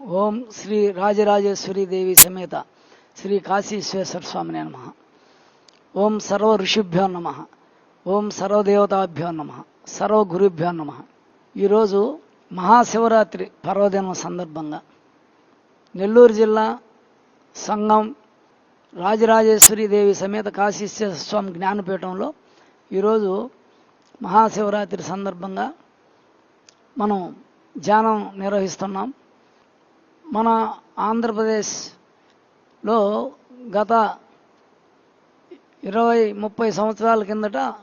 ఓం శ్రీ రాజరాజేశ్వరి దేవి సమేత శ్రీ కాశీశ్వేశ్వర స్వామినే స్వామిని నమ. ఓం సర్వ ఋషిభ్యో నమ. ఓం సర్వదేవతాభ్యో నమ. సర్వ గురుభ్యో నమ. ఈరోజు మహాశివరాత్రి పర్వదినం సందర్భంగా నెల్లూరు జిల్లా సంఘం రాజరాజేశ్వరి దేవి సమేత కాశీశ్వేశ్వర స్వామి జ్ఞానపీఠంలో ఈరోజు మహాశివరాత్రి సందర్భంగా మనం ధ్యానం నిర్వహిస్తున్నాం. మన ఆంధ్రప్రదేశ్లో గత ఇరవై ముప్పై సంవత్సరాల కిందట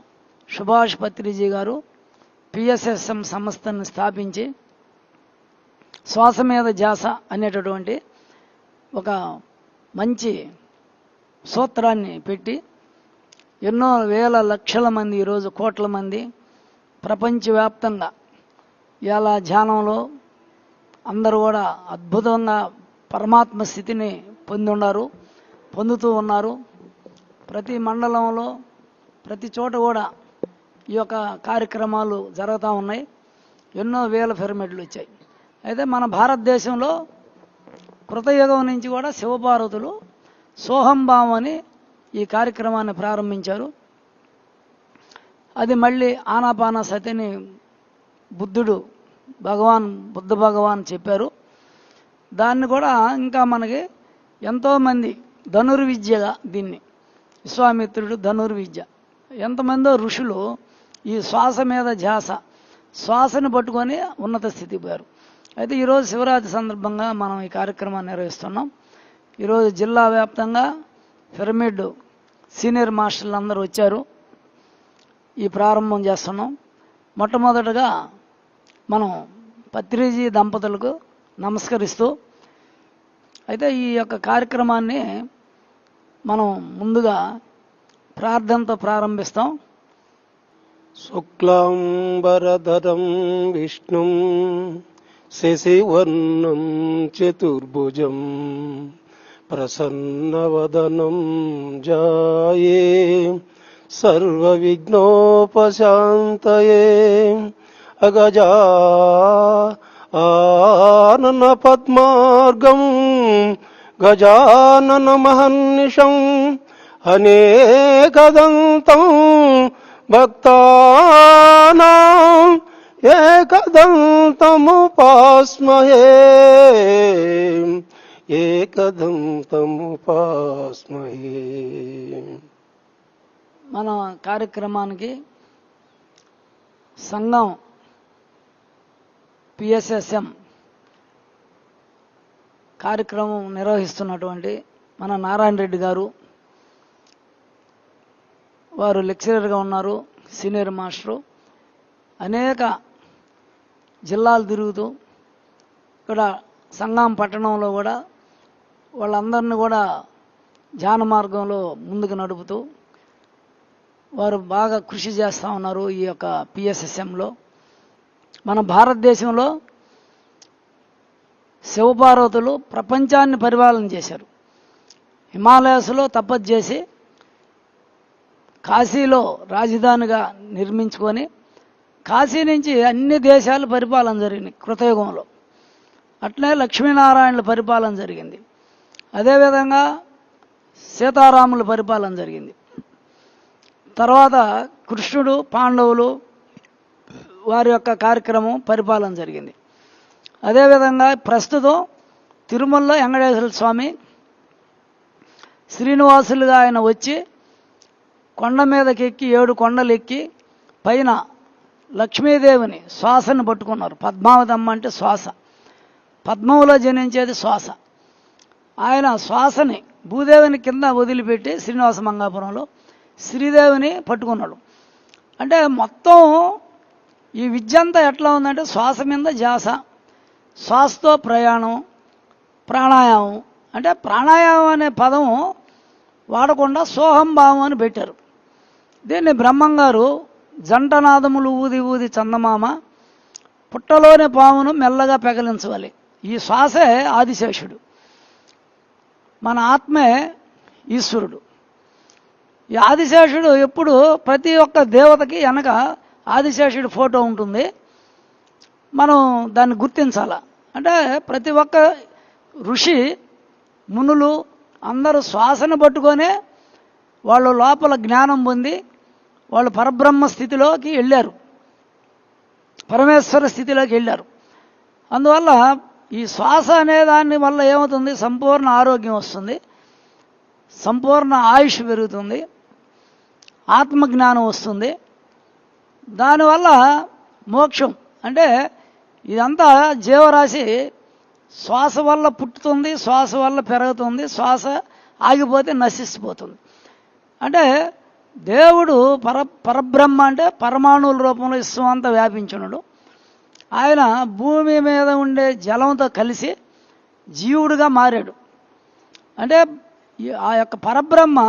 సుభాష్ పత్రిజీ గారు పిఎస్ఎస్ఎం సంస్థను స్థాపించి శ్వాస మీద జాస అనేటటువంటి ఒక మంచి సూత్రాన్ని పెట్టి ఎన్నో వేల లక్షల మంది ఈరోజు కోట్ల మంది ప్రపంచవ్యాప్తంగా ఇలా ధ్యానంలో అందరూ కూడా అద్భుతంగా పరమాత్మ స్థితిని పొంది ఉన్నారు పొందుతూ ఉన్నారు. ప్రతి మండలంలో ప్రతి చోట కూడా ఈ యొక్క కార్యక్రమాలు జరుగుతూ ఉన్నాయి. ఎన్నో వేల పిరమిడ్లు వచ్చాయి. అయితే మన భారతదేశంలో కృతయుగం నుంచి కూడా శివపార్వతులు సోహంభావం అని ఈ కార్యక్రమాన్ని ప్రారంభించారు. అది మళ్ళీ ఆనాపాన సతిని బుద్ధుడు భగవాన్ బుద్ధ భగవాన్ చెప్పారు. దాన్ని కూడా ఇంకా మనకి ఎంతోమంది ధనుర్విద్యగా దీన్ని విశ్వామిత్రుడు ధనుర్విద్య. ఎంతమందో ఋషులు ఈ శ్వాస మీద ధ్యాస శ్వాసను పట్టుకొని ఉన్నత స్థితికి పోయారు. అయితే ఈరోజు శివరాత్రి సందర్భంగా మనం ఈ కార్యక్రమాన్ని నిర్వహిస్తున్నాం. ఈరోజు జిల్లా వ్యాప్తంగా పిరమిడ్ సీనియర్ మాస్టర్లు అందరూ వచ్చారు. ఈ ప్రారంభం చేస్తున్నాం. మొట్టమొదటగా మనం పత్రిజీ దంపతులకు నమస్కరిస్తూ అయితే ఈ యొక్క కార్యక్రమాన్ని మనం ముందుగా ప్రార్థనతో ప్రారంభిస్తాం. శుక్లాంబరధరం విష్ణుం శశివర్ణం చతుర్భుజం ప్రసన్నవదనం జాయే సర్వవిఘ్నోపశాంతయే. విఘ్నోపశాంతయే గజానన పద్మార్గం గజానన మహర్నిషం అనేకదంతం భక్తానాం ఏకదంతముపాస్మహే ఏకదంతముపాస్మహే మన కార్యక్రమానికి సంఘం పిఎస్ఎస్ఎం కార్యక్రమం నిర్వహిస్తున్నటువంటి మన నారాయణ రెడ్డి గారు. వారు లెక్చరర్గా ఉన్నారు సీనియర్ మాస్టరు. అనేక జిల్లాలు తిరుగుతూ ఇక్కడ సంగం పట్టణంలో కూడా వాళ్ళందరినీ కూడా ధ్యాన మార్గంలో ముందుకు నడుపుతూ వారు బాగా కృషి చేస్తూ ఉన్నారు ఈ యొక్క పిఎస్ఎస్ఎంలో. మన భారతదేశంలో శివపార్వతులు ప్రపంచాన్ని పరిపాలన చేశారు. హిమాలయాస్లో తపస్సు చేసి కాశీలో రాజధానిగా నిర్మించుకొని కాశీ నుంచి అన్ని దేశాలు పరిపాలన జరిగింది కృతయుగంలో. అట్లే లక్ష్మీనారాయణుల పరిపాలన జరిగింది. అదేవిధంగా సీతారాముల పరిపాలన జరిగింది. తర్వాత కృష్ణుడు పాండవులు వారి యొక్క కార్యక్రమం పరిపాలన జరిగింది. అదేవిధంగా ప్రస్తుతం తిరుమలలో వెంకటేశ్వర స్వామి శ్రీనివాసులుగా ఆయన వచ్చి కొండ మీదకి ఎక్కి ఏడు కొండలు ఎక్కి పైన లక్ష్మీదేవిని శ్వాసను పట్టుకున్నారు. పద్మావతమ్మ అంటే శ్వాస. పద్మంలో జనించేది శ్వాస. ఆయన శ్వాసని భూదేవిని కింద వదిలిపెట్టి శ్రీనివాస మంగాపురంలో శ్రీదేవిని పట్టుకున్నాడు. అంటే మొత్తం ఈ విద్య అంతా ఎట్లా ఉందంటే శ్వాస మీద జాస శ్వాసతో ప్రయాణం ప్రాణాయామం. అంటే ప్రాణాయామం అనే పదం వాడకుండా సోహంభావం అని పెట్టారు. దీన్ని బ్రహ్మంగారు జంటనాదములు ఊది ఊది చందమామ పుట్టలోని పామును మెల్లగా పెగలించవాలి. ఈ శ్వాసే ఆదిశేషుడు. మన ఆత్మే ఈశ్వరుడు. ఈ ఆదిశేషుడు ఎప్పుడు ప్రతి ఒక్క దేవతకి వెనక ఆదిశేషుడి ఫోటో ఉంటుంది. మనం దాన్ని గుర్తించాల? అంటే ప్రతి ఒక్క ఋషి మునులు అందరూ శ్వాసను పట్టుకొనే వాళ్ళు లోపల జ్ఞానం పొంది వాళ్ళు పరబ్రహ్మ స్థితిలోకి వెళ్ళారు. పరమేశ్వర స్థితిలోకి వెళ్ళారు. అందువల్ల ఈ శ్వాస అనే దాన్ని వల్ల ఏమవుతుంది? సంపూర్ణ ఆరోగ్యం వస్తుంది. సంపూర్ణ ఆయుష్ పెరుగుతుంది. ఆత్మజ్ఞానం వస్తుంది. దానివల్ల మోక్షం. అంటే ఇదంతా జీవరాశి శ్వాస వల్ల పుట్టుతుంది శ్వాస వల్ల పెరుగుతుంది శ్వాస ఆగిపోతే నశిసిపోతుంది అంటే దేవుడు పర పరబ్రహ్మ అంటే పరమాణువుల రూపంలో ఇష్టం అంతా వ్యాపించున్నాడు ఆయన భూమి మీద ఉండే జలంతో కలిసి జీవుడుగా మారాడు. అంటే ఆ యొక్క పరబ్రహ్మ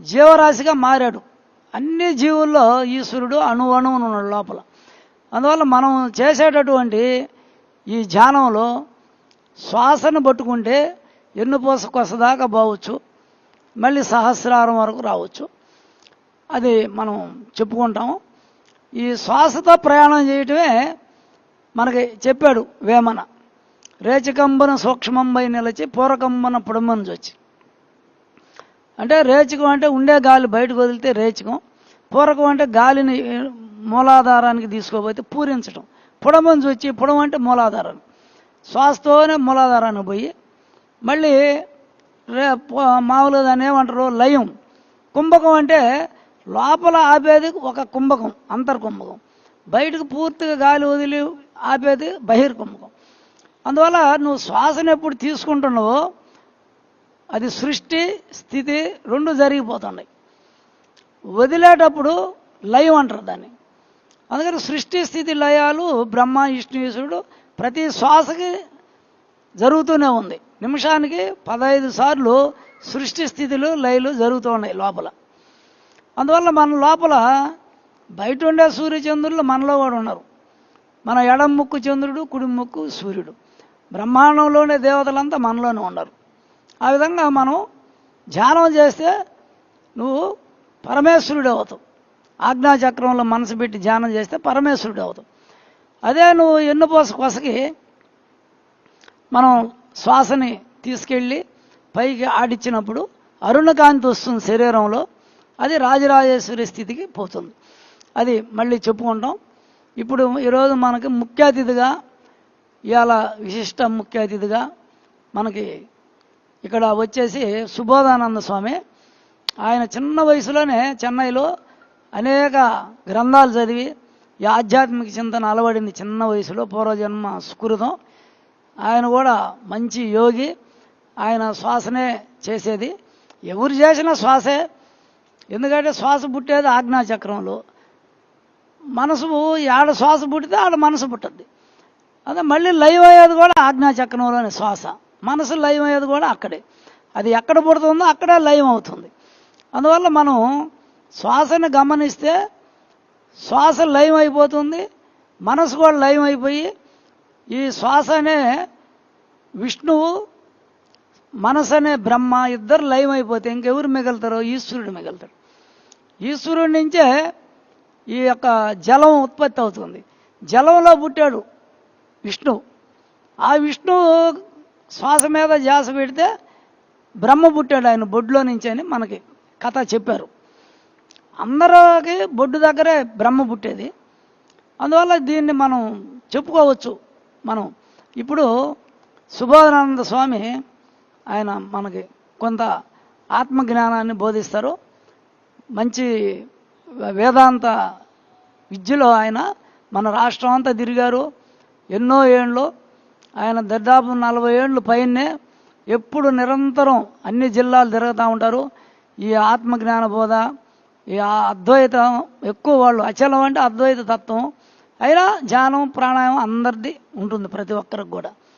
జీవరాశిగా మారాడు. అన్ని జీవుల్లో ఈశ్వరుడు అణు అణువును ఉన్నాడు లోపల. అందువల్ల మనం చేసేటటువంటి ఈ ధ్యానంలో శ్వాసను పట్టుకుంటే ఎన్నుపూస కొసదాకా పోవచ్చు మళ్ళీ సహస్రారం వరకు రావచ్చు. అది మనం చెప్పుకుంటాము. ఈ శ్వాసతో ప్రయాణం చేయటమే మనకి చెప్పాడు వేమన. రేచకంబన సూక్ష్మంబై నిలిచి పూరకంబన పుడమని వచ్చి అంటే రేచకం అంటే ఉండే గాలి బయటకు వదిలితే రేచకం పూరకం అంటే గాలిని మూలాధారానికి తీసుకోబోతే పూరించటం. పుడమంచి వచ్చి పుడం అంటే మూలాధారం. శ్వాసతోనే మూలాధారానికి పోయి మళ్ళీ రే పో- మామూలుగా దాన్ని ఏమంటారు? లయం. కుంభకం అంటే లోపల ఆపేది ఒక కుంభకం అంతర్కుంభకం. బయటకు పూర్తిగా గాలి వదిలి ఆపేది బహిర్కుంభకం. అందువల్ల నువ్వు శ్వాసను ఎప్పుడు తీసుకుంటున్నావో అది సృష్టి స్థితి రెండు జరిగిపోతున్నాయి. వదిలేటప్పుడు లయం అంటారు దాన్ని. అందుకని సృష్టి స్థితి లయాలు బ్రహ్మ విష్ణు ఈశ్వరుడు ప్రతి శ్వాసకి జరుగుతూనే ఉంది. నిమిషానికి పదహైదు సార్లు సృష్టి స్థితిలో లయలు జరుగుతూ ఉన్నాయి లోపల. అందువల్ల మన లోపల బయట ఉండే సూర్యచంద్రులు మనలో కూడా ఉన్నారు. మన ఎడం ముక్కు చంద్రుడు కుడి ముక్కు సూర్యుడు. బ్రహ్మాండంలోనే దేవతలంతా మనలోనే ఉన్నారు. ఆ విధంగా మనం ధ్యానం చేస్తే నువ్వు పరమేశ్వరుడు అవుతావు ఆజ్ఞాచక్రంలో మనసు పెట్టి ధ్యానం చేస్తే పరమేశ్వరుడు అవుతావు అదే నువ్వు ఎన్నుపోస కొసకి మనం శ్వాసని తీసుకెళ్ళి పైకి ఆడిచ్చినప్పుడు అరుణకాంతి వస్తుంది శరీరంలో అది రాజరాజేశ్వరి స్థితికి పోతుంది. అది మళ్ళీ చెప్పుకుంటాం. ఇప్పుడు ఈరోజు మనకి ముఖ్య అతిథిగా ఇవాళ విశిష్ట ముఖ్య అతిథిగా మనకి ఇక్కడ వచ్చేసి సుబోధానంద స్వామి. ఆయన చిన్న వయసులోనే చెన్నైలో అనేక గ్రంథాలు చదివి ఈ ఆధ్యాత్మిక చింతన అలవడింది చిన్న వయసులో పూర్వజన్మ సుకృతం. ఆయన కూడా మంచి యోగి. ఆయన శ్వాసనే చేసేది. ఎవరు చేసినా శ్వాసే. ఎందుకంటే శ్వాస పుట్టేది ఆజ్ఞాచక్రంలో. మనసు ఆడ శ్వాస పుట్టితే ఆడ మనసు పుట్టద్ది. అదే మళ్ళీ లైవ్ అయ్యేది కూడా ఆజ్ఞాచక్రంలోనే శ్వాస. మనసు లయం అయ్యేది కూడా అక్కడే. అది ఎక్కడ పుడుతుందో అక్కడే లయం అవుతుంది అందువల్ల మనం శ్వాసను గమనిస్తే శ్వాస లయం అయిపోతుంది మనసు కూడా లయం అయిపోయి ఈ శ్వాస అనే విష్ణువు మనసు అనే బ్రహ్మ ఇద్దరు లయం అయిపోతే ఇంకెవరు మిగులుతారో? ఈశ్వరుడు మిగులుతాడు. ఈశ్వరుడి నుంచే ఈ యొక్క జలం ఉత్పత్తి అవుతుంది. జలంలో పుట్టాడు విష్ణువు. ఆ విష్ణువు శ్వాస మీద ధ్యాస పెడితే బ్రహ్మ పుట్టాడు ఆయన బొడ్లో నుంచి అని మనకి కథ చెప్పారు. అందరికి బొడ్డు దగ్గరే బ్రహ్మ పుట్టేది. అందువల్ల దీన్ని మనం చెప్పుకోవచ్చు మనం. ఇప్పుడు సుబోధనానంద స్వామి ఆయన మనకి కొంత ఆత్మజ్ఞానాన్ని బోధిస్తారు. మంచి వేదాంత విద్యలో ఆయన మన రాష్ట్రం అంతా తిరిగారు. ఎన్నో ఏళ్ళు ఆయన దాదాపు నలభై ఏళ్ళు పైనే ఎప్పుడు నిరంతరం అన్ని జిల్లాలు తిరుగుతూ ఉంటారు. ఈ ఆత్మజ్ఞాన బోధ ఈ అద్వైతం ఎక్కువ వాళ్ళు అచలం అంటే అద్వైత తత్వం. అయినా ధ్యానం ప్రాణాయామం అందరిది ఉంటుంది ప్రతి ఒక్కరికి కూడా.